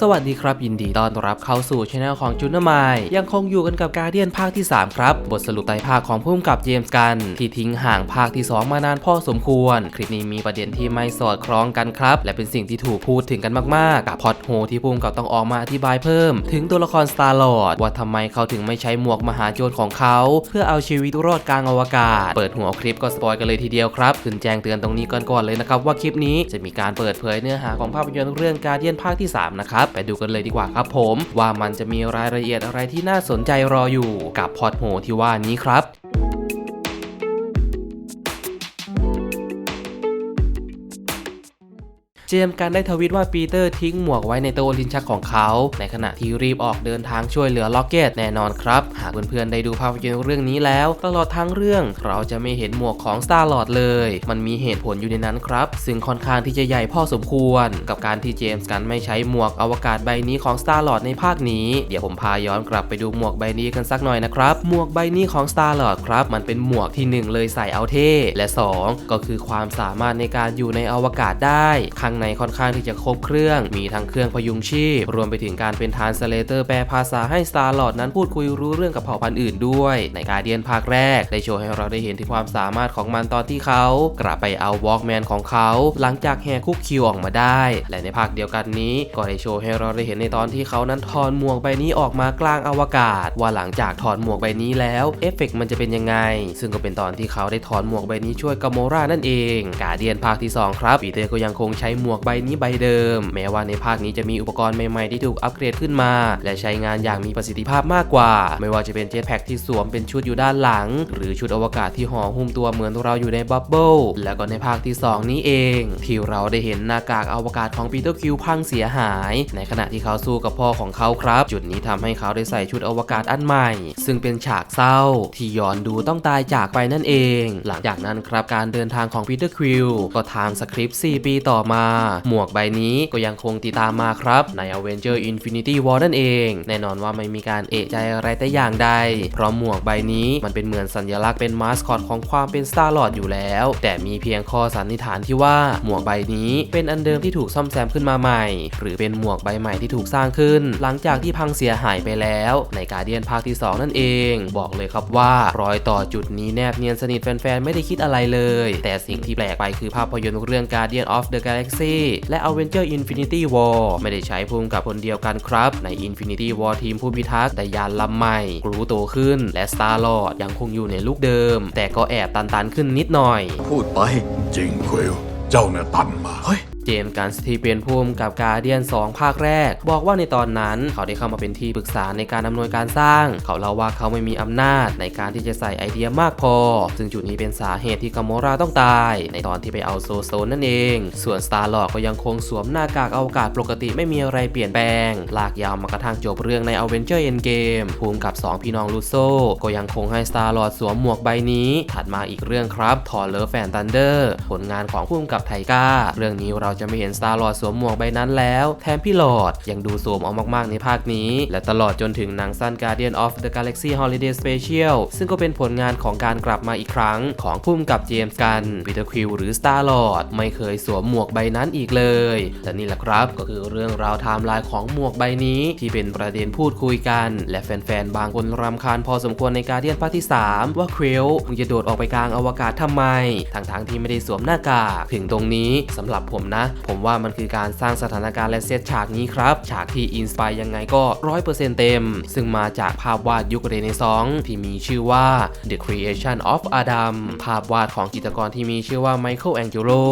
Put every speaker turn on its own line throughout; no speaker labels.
สวัสดีครับ ยินดีต้อนรับเข้าสู่ช anel ของจุนนามายยังคงอยู่กันกับการเดียนภาคที่ 3 ครับ บทสรุปไตภาคของผู้กำกับเจมส์กัน ที่ทิ้งห่างภาคที่ 2 มานานพอสมควร คลิปนี้มีประเด็นที่ไม่สอดคล้องกันครับ และเป็นสิ่งที่ถูกพูดถึงกันมากๆ กับพอดโฮที่ผู้กำกับต้องออกมาอธิบายเพิ่ม ถึงตัวละครสตาร์ลอร์ดว่าทำไมเขาถึงไม่ใช้หมวกมหาโจรของเขา เพื่อเอาชีวิตรอดกลางอวกาศ เปิดหัวคลิปก็สปอยกันเลยทีเดียวครับขึ้นแจ้งเตือนตรงนี้ก่อนๆเลยนะครับว่าคลิปนี้จะมีการเปิดเผยเนื้อหาของภาพยนตร์เรื่องการเดียนภาคที่ 3 นะครับไปดูกันเลยดีกว่าครับผมว่ามันจะมีรายละเอียดอะไรที่น่าสนใจรออยู่กับพอร์ตโหที่ว่านี้ครับ เจมส์กันได้ทวิตว่าปีเตอร์ทิ้งหมวกไว้ในโต๊ะลิ้นชักของเขา ในขณะที่รีบออกเดินทางช่วยเหลือล็อกเก็ตแน่นอนครับ หากเพื่อนๆได้ดูภาพยนตร์เรื่องนี้แล้ว ตลอดทั้งเรื่องเราจะไม่เห็นหมวกของ Star Lord เลย มันมีเหตุผลอยู่ในนั้นครับ ซึ่งค่อนข้างที่จะใหญ่พอสมควร กับการที่เจมส์กันไม่ใช้หมวกอวกาศใบนี้ของ Star Lord ในภาคนี้ เดี๋ยวผมพาย้อนกลับไปดูหมวกใบนี้กันสักหน่อยนะครับ หมวกใบนี้ของ Star Lord ครับ มันเป็นหมวกที่หนึ่งเลยใส่เอาเท่ และสองก็คือความสามารถในการอยู่ในอวกาศได้ข้งางในค่อนข้างที่จะครบเครื่อง มีทั้งเครื่องพยุงชีพ รวมไปถึงการเป็นทานสเลเตอร์แปลภาษาให้ Star Lord นั้นพูดคุยรู้เรื่องกับเผ่าพันธุ์อื่นด้วย ในการเดียนภาคแรก ได้โชว์ให้เราได้เห็นถึงความสามารถของมันตอนที่เขากลับไปเอาวอล์กแมนของเขาหลังจากแฮคุกคิวออกมาได้ และในภาคเดียวกันนี้ก็ได้โชว์ให้เราได้เห็นในตอนที่เขานั้นถอนหมวกใบนี้ออกมากลางอวกาศ ว่าหลังจากถอนหมวกใบนี้แล้วเอฟเฟกต์มันจะเป็นยังไง ซึ่งก็เป็นตอนที่เขาได้ถอนหมวกใบนี้ช่วยกาโมรานั่นเอง การเดียนภาคที่สองครับปีเตอร์ก็ยังคงใช้หมวกใบนี้ใบเดิม แม้ว่าในภาคนี้จะมีอุปกรณ์ใหม่ๆที่ถูกอัปเกรดขึ้นมา และใช้งานอย่างมีประสิทธิภาพมากกว่า ไม่ว่าจะเป็นเจ็ตแพ็กที่สวมเป็นชุดอยู่ด้านหลัง หรือชุดอวกาศที่ห่อหุ้มตัวเหมือนเราอยู่ในบับเบิลแล้วก็ในภาคที่ 2 นี้เอง ที่เราได้เห็นหน้ากากอวกาศของปีเตอร์คิวพังเสียหาย ในขณะที่เขาสู้กับพ่อของเขาครับ จุดนี้ทำให้เขาได้ใส่ชุดอวกาศอันใหม่ ซึ่งเป็นฉากเศร้า ที่ย้อนดูต้องตายจากไปนั่นเอง หลังจากนั้นครับการเดินทางของปีเตอร์คิวก็ทางสคริปต์4ปีต่อมาหมวกใบนี้ก็ยังคงติดตามมาครับ ใน Avenger Infinity War นั่นเอง แน่นอนว่าไม่มีการเอะใจอะไรแต่อย่างใด เพราะหมวกใบนี้มันเป็นเหมือนสัญลักษณ์เป็นมาสคอตของความเป็น Star Lord อยู่แล้ว แต่มีเพียงข้อสันนิษฐานที่ว่าหมวกใบนี้เป็นอันเดิมที่ถูกซ่อมแซมขึ้นมาใหม่ หรือเป็นหมวกใบใหม่ที่ถูกสร้างขึ้น หลังจากที่พังเสียหายไปแล้ว ในการเดียนภาคที่ 2 นั่นเอง บอกเลยครับว่ารอยต่อจุดนี้แนบเนียนสนิทแฟนๆไม่ได้คิดอะไรเลย แต่สิ่งที่แปลกไปคือภาพยนตร์เรื่อง Guardian of the Galaxy และ Avenger Infinity War ไม่ได้ใช้ภูมิกับคนเดียวกันครับ ใน Infinity War ทีมผู้พิทักษ์แต่ยานลำใหม่กรูโตขึ้น และ Star Lord ยังคงอยู่ในลุคเดิม แต่ก็แอบตันๆขึ้นนิดหน่อย
พูดไป
จริงควิลเจ้าเนี่ยตันมา
เฮ้ย
เจมส์กันสตีเป็นผู้กำกับการเดียน 2 ภาคแรก บอกว่าในตอนนั้นเขาได้เข้ามาเป็นที่ปรึกษาในการอำนวยการสร้าง เขาเล่าว่าเขาไม่มีอำนาจในการที่จะใส่ไอเดียมากพอ ซึ่งจุดนี้เป็นสาเหตุที่กาโมราต้องตาย ในตอนที่ไปเอาโซโซนนั่นเอง ส่วน Star Lord ก็ยังคงสวมหน้ากากอวกาศปกติไม่มีอะไรเปลี่ยนแปลง ลากยาวมากระทั่งจบเรื่องใน Avenger Endgame ภูมิกับ 2 พี่น้องลูโซก็ยังคงให้ Star Lord สวมหมวกใบนี้ ถัดมาอีกเรื่องครับทอร์เลอร์แฟนตันเดอร์ผลงานของผู้กำกับไทก้า เรื่องนี้เราจะไม่เห็น Star Lord สวมหมวกใบนั้นแล้ว แถมพี่หลอดยังดูโสมเอามาก ๆ ในภาคนี้ และตลอดจนถึงหนังสั้น Guardian of the Galaxy Holiday Special ซึ่งก็เป็นผลงานของการกลับมาอีกครั้ง ของพุ่มกับเจมส์กันปีเตอร์คิวหรือ Star Lord ไม่เคยสวมหมวกใบนั้นอีกเลยและนี่แหละครับก็คือเรื่องราวไทม์ไลน์ของหมวกใบนี้ ที่เป็นประเด็นพูดคุยกัน และแฟน ๆ บางคนรำคาญพอสมควรใน Guardian ภาคที่ 3 ว่าเครลมึงจะโดดออกไปกลางอวกาศทำไมทั้งๆที่ไม่ได้สวมหน้ากาก ถึงตรงนี้สำหรับผมนะผมว่ามันคือการสร้างสถานการณ์และเซตฉากนี้ครับ ฉากที่อินสปายยังไงก็100%เต็ม ซึ่งมาจากภาพวาดยุคเรเนซองส์ที่มีชื่อว่า The Creation of Adam ภาพวาดของจิตรกรที่มีชื่อว่า Michael Angelo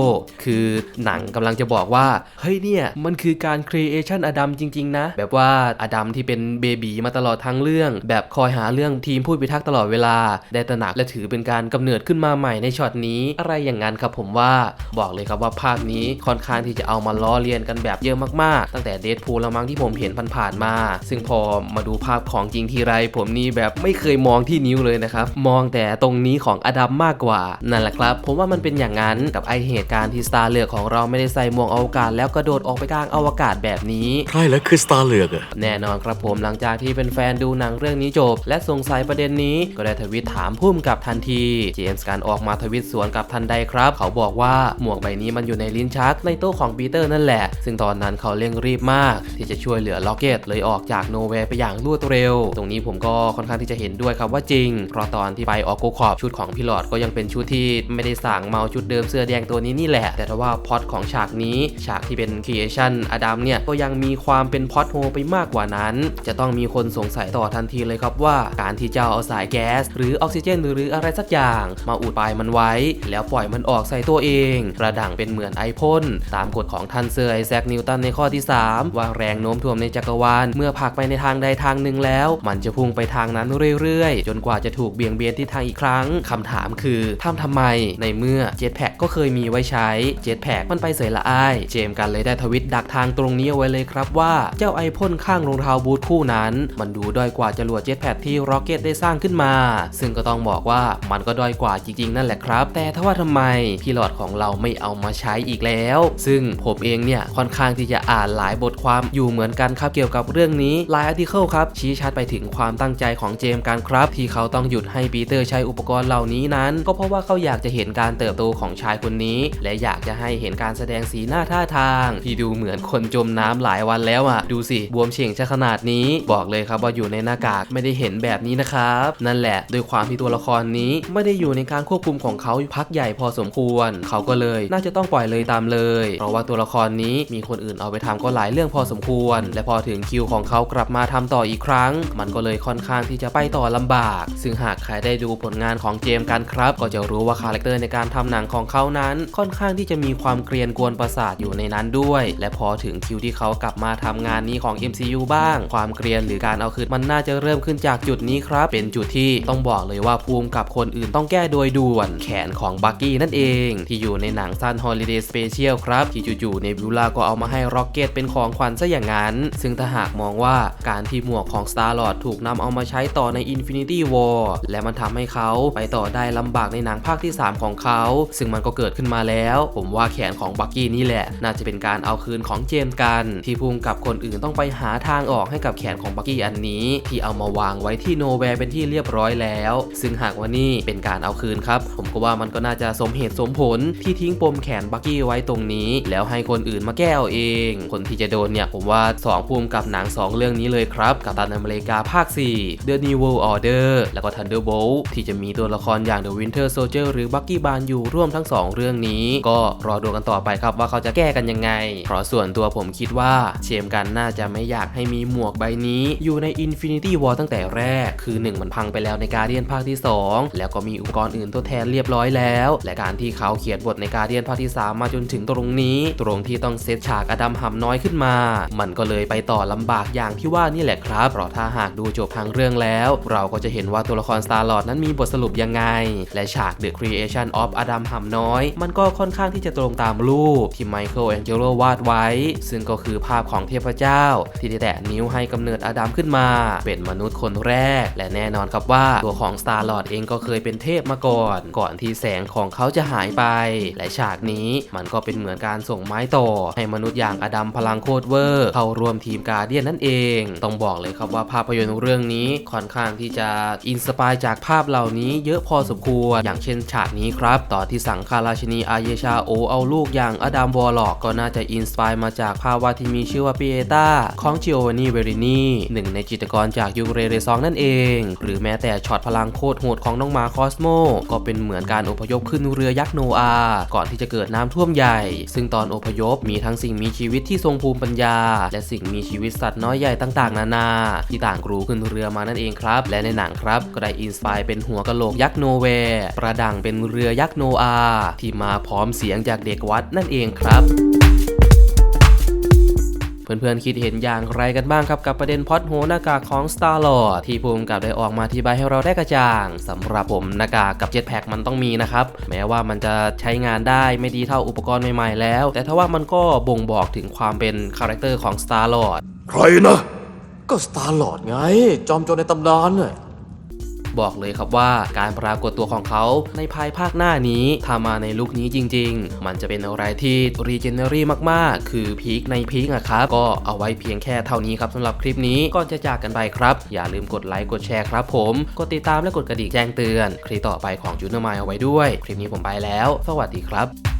คือหนังกำลังจะบอกว่า เฮ้ยเนี่ย มันคือการ Creation Adam จริง ๆ นะ แบบว่าอดัมที่เป็นเบบีมาตลอดทั้งเรื่อง แบบคอยหาเรื่องทีมผู้พิทักษ์ตลอดเวลา ได้ตระหนักและถือเป็นการกำเนิดขึ้นมาใหม่ในช็อตนี้ อะไรอย่างนั้นครับผมว่าบอกเลยครับว่าภาพนี้ค่อนข้างที่จะเอามาล้อเลียนกันแบบเยอะมากๆ ตั้งแต่เดดพูลละมั้งที่ผมเห็นผ่านๆมา ซึ่งพอมาดูภาพของจริงทีไร ผมนี่แบบไม่เคยมองที่นิ้วเลยนะครับ มองแต่ตรงนี้ของอดัมมากกว่า นั่นแหละครับ ผมว่ามันเป็นอย่างนั้นกับไอเหตุการณ์ที่สตาร์เลือกของเราไม่ได้ใส่หมวกอวกาศ แล้วกระโดดออกไปกลางอวกาศแบบนี้
ใครแล้วคือสตาร์เลือกอะ
แน่นอนครับผมหลังจากที่เป็นแฟนดูหนังเรื่องนี้จบ และสงสัยประเด็นนี้ก็ได้ทวิตถามพุ่มกับทันที เจมส์การออกมาทวิตสวนกับทันใดครับ เขาบอกว่าหมวกใบนี้มันอยู่ในลิ้นชักในต๊ะของปีเตอร์นั่นแหละ ซึ่งตอนนั้นเขาเร่งรีบมาก ที่จะช่วยเหลือล็อกเก็ตเลยออกจากโนเวย์ไปอย่างรวดเร็ว ตรงนี้ผมก็ค่อนข้างที่จะเห็นด้วยครับว่าจริง เพราะตอนที่ไปออกโกคอบชุดของพี่หลอดก็ยังเป็นชุดที่ไม่ได้สั่งเมาชุดเดิมเสื้อแดงตัวนี้นี่แหละ แต่ถ้าว่าพอตของฉากนี้ฉากที่เป็นครีเอชันอดัมเนี่ยก็ยังมีความเป็นพอตโฮไปมากกว่านั้น จะต้องมีคนสงสัยต่อทันทีเลยครับว่าการที่เจ้าเอาสายแก๊ส หรือออกซิเจน หรืออะไรสักอย่าง มาอุดปลายมันไว้ แล้วปล่อยมันออกใส่ตัวเอง กระดังเป็นเหมือนไอพ่นตามกฎของท่านเซอร์ไอแซคนิวตันในข้อที่ 3 ว่าแรงโน้มถ่วงในจักรวาล เมื่อผลักไปในทางใดทางหนึ่งแล้ว มันจะพุ่งไปทางนั้นเรื่อยๆ จนกว่าจะถูกเบี่ยงเบนที่ทางอีกครั้งคำถามคือทำทำไม ในเมื่อเจ็ตแพ็กก็เคยมีไว้ใช้เจ็ตแพ็กมันไปเสยละอ้าย เจมส์กันเลยได้ทวิตดักทางตรงนี้เอาไว้เลยครับว่าเจ้าไอพ่นข้างรองเท้าบูทคู่นั้น มันดูด้อยกว่าจรวดเจ็ตแพ็กที่ร็อกเก็ตได้สร้างขึ้นมา ซึ่งก็ต้องบอกว่ามันก็ด้อยกว่าจริงๆ นั่นแหละครับ แต่ถ้าว่าทำไมพี่หลอดของเราไม่เอามาใช้อีกแล้วซึ่งผมเองเนี่ยค่อนข้างที่จะอ่านหลายบทความอยู่เหมือนกันครับเกี่ยวกับเรื่องนี้หลายอาร์ติเคิลครับชี้ชัดไปถึงความตั้งใจของเจมส์กันครับที่เขาต้องหยุดให้ปีเตอร์ใช้อุปกรณ์เหล่านี้นั้น ก็เพราะว่าเขาอยากจะเห็นการเติบโตของชายคนนี้ และอยากจะให้เห็นการแสดงสีหน้าท่าทาง ที่ดูเหมือนคนจมน้ำหลายวันแล้วอะดูสิบวมเฉ่งจะขนาดนี้บอกเลยครับว่าอยู่ในหน้ากากไม่ได้เห็นแบบนี้นะครับ นั่นแหละโดยความที่ตัวละครนี้ไม่ได้อยู่ในการควบคุมของเขาพักใหญ่พอสมควร เขาก็เลย น่าจะต้องปล่อยเลยตามเลยเพราะว่าตัวละครนี้มีคนอื่นเอาไปทำก็หลายเรื่องพอสมควร และพอถึงคิวของเขากลับมาทำต่ออีกครั้ง มันก็เลยค่อนข้างที่จะไปต่อลำบาก ซึ่งหากใครได้ดูผลงานของเจมส์กันครับ ก็จะรู้ว่าคาแรคเตอร์ในการทำหนังของเขานั้น ค่อนข้างที่จะมีความเกรียนกวนประสาทอยู่ในนั้นด้วย และพอถึงคิวที่เขากลับมาทำงานนี้ของ MCU บ้าง ความเกรียนหรือการเอาคืนมันน่าจะเริ่มขึ้นจากจุดนี้ครับ เป็นจุดที่ต้องบอกเลยว่าภูมิกับคนอื่นต้องแก้โดยด่วน แขนของบักกี้นั่นเอง ที่อยู่ในหนังสั้น Holiday Special ครับ ที่จู่ๆเนบิวลาก็เอามาให้ร็อกเก็ตเป็นของขวัญซะอย่างนั้น ซึ่งถ้าหากมองว่าการที่หมวกของ Star Lord ถูกนำเอามาใช้ต่อใน Infinity War และมันทำให้เขาไปต่อได้ลำบากในหนังภาคที่ 3 ของเขา ซึ่งมันก็เกิดขึ้นมาแล้ว ผมว่าแขนของบักกี้นี่แหละ น่าจะเป็นการเอาคืนของเจมส์กัน ที่ภูมิกับคนอื่นต้องไปหาทางออกให้กับแขนของบักกี้อันนี้ ที่เอามาวางไว้ที่โนแวร์เป็นที่เรียบร้อยแล้ว ซึ่งหากว่านี่เป็นการเอาคืนครับ ผมก็ว่ามันก็น่าจะสมเหตุสมผลที่ทิ้งปมแขนบักกี้ไว้ตรงนี้แล้วให้คนอื่นมาแก้เอาเอง คนที่จะโดนเนี่ยผมว่า2ภูมิกับหนัง 2 เรื่องนี้เลยครับ กับตันอเมริกาภาค 4 The New World Order แล้วก็ Thunderbolt ที่จะมีตัวละครอย่าง The Winter Soldier หรือบักกี้บานอยู่ร่วมทั้ง 2 เรื่องนี้ ก็รอดูกันต่อไปครับว่าเขาจะแก้กันยังไง เพราะส่วนตัวผมคิดว่าเชมกันน่าจะไม่อยากให้มีหมวกใบนี้ อยู่ใน Infinity War ตั้งแต่แรก คือ 1 มันพังไปแล้วในการเดียนภาคที่ 2 แล้วก็มีอุปกรณ์อื่นทดแทนเรียบร้อยแล้ว และการที่เขาเขียนบทในการเดียนภาคที่ 3 มาจนถึงตรงนี้ ตรงที่ต้องเซตฉากอดัมหำน้อยขึ้นมา มันก็เลยไปต่อลำบากอย่างที่ว่านี่แหละครับ เพราะถ้าหากดูจบทางเรื่องแล้ว เราก็จะเห็นว่าตัวละคร Star Lord นั้นมีบทสรุปยังไง และฉาก The Creation of Adam หำน้อย มันก็ค่อนข้างที่จะตรงตามรูปที่ไมเคิลแองเจโลวาดไว้ ซึ่งก็คือภาพของเทพเจ้า ที่ได้แตะนิ้วให้กำเนิดอดัมขึ้นมา เป็นมนุษย์คนแรก และแน่นอนครับว่าตัวของ Star Lord เองก็เคยเป็นเทพมาก่อน ก่อนที่แสงของเขาจะหายไป และฉากนี้มันก็เป็นเหมือนการส่งไม้ต่อ ให้มนุษย์อย่างอดัมพลังโคตรเวอร์ เข้าร่วมทีมการเดียนนั่นเอง ต้องบอกเลยครับว่าภาพยนตร์เรื่องนี้ค่อนข้างที่จะอินสปายจากภาพเหล่านี้เยอะพอสมควร อย่างเช่นฉากนี้ครับต่อที่สังฆราชินีอาเยชาโอเอาลูกอย่างอดัมวอลล็อกก็น่าจะอินสปายมาจากภาพวาที่มีชื่อว่าปีเอตาของจิโอวานีเวรินีหนึ่งในจิตรกรจากยูเรเรซองนั่นเอง หรือแม้แต่ช็อตพลังโคตรโหดของน้องมาคอสโมก็เป็นเหมือนการอพยพขึ้นเรือยักษ์โนอา ก่อนที่จะเกิดน้ำท่วมใหญ่ซึ่งตอนอพยพมีทั้งสิ่งมีชีวิตที่ทรงภูมิปัญญา และสิ่งมีชีวิตสัตว์น้อยใหญ่ต่างๆ นานา ที่ต่างกรูขึ้นเรือมานั่นเองครับ และในหนังครับก็ได้อินสปายเป็นหัวกะโหลกยักษ์โนเวร์ประดังเป็นเรือยักษ์โนอาที่มาพร้อมเสียงจากเด็กวัดนั่นเองครับ เพื่อนๆคิดเห็นอย่างไรกันบ้างครับกับประเด็นพอดโหหน้ากากของ Star Lord ที่ภูมิกับได้ออกมาอธิบายให้เราได้กระจ่างสำหรับผมหน้ากากกับเจ็ตแพคมันต้องมีนะครับแม้ว่ามันจะใช้งานได้ไม่ดีเท่าอุปกรณ์ใหม่ๆแล้ว แต่ถ้าว่ามันก็บ่งบอกถึงความเป็นคาแรคเตอร์ของ Star Lord
ใครนะ
ก็สตาร์ลอดไง จอมโจรในตำนานน่ย
บอกเลยครับว่าการปรากฏตัวของเขาในภายภาคหน้านี้ถ้ามาในลุคนี้จริง ๆ มันจะเป็นอะไรที่รีเจนเนอรี่มากๆ คือพีคในพีคอะครับก็เอาไว้เพียงแค่เท่านี้ครับสำหรับคลิปนี้ก่อนจะจากกันไปครับ อย่าลืมกดไลค์กดแชร์ครับผม กดติดตามและกดกระดิ่งแจ้งเตือน คลิปต่อไปของจูเนอร์มายเอาไว้ด้วย คลิปนี้ผมไปแล้ว สวัสดีครับ